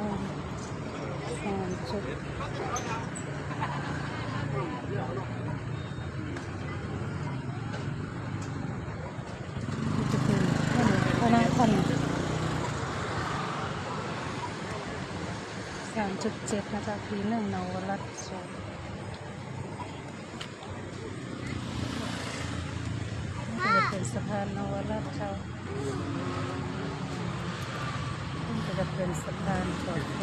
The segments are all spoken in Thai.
องสามจุดจะเป็นพนักคอนสามจุดเจ็ดนะคะปีหนึ่งนวรัตน์สองเป็นสะพานนวรัตน์เขา นี่ก็จะเป็นสะพานต่อแพ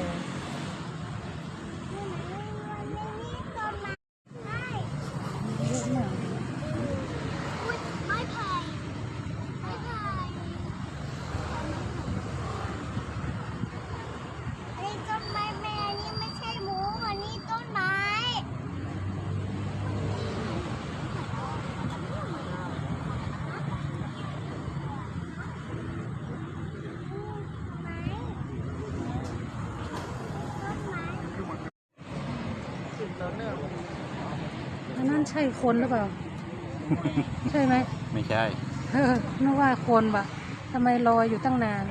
เยอะมาก อันนั้นใช่คนหรือเปล่า ใช่ไหม ไม่ใช่เออนึกว่าคนวะทำไมลอยอยู่ตั้งนาน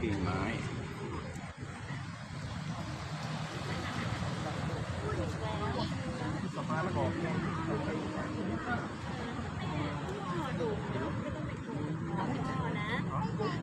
กิ่งไม้สะพานแล้วก็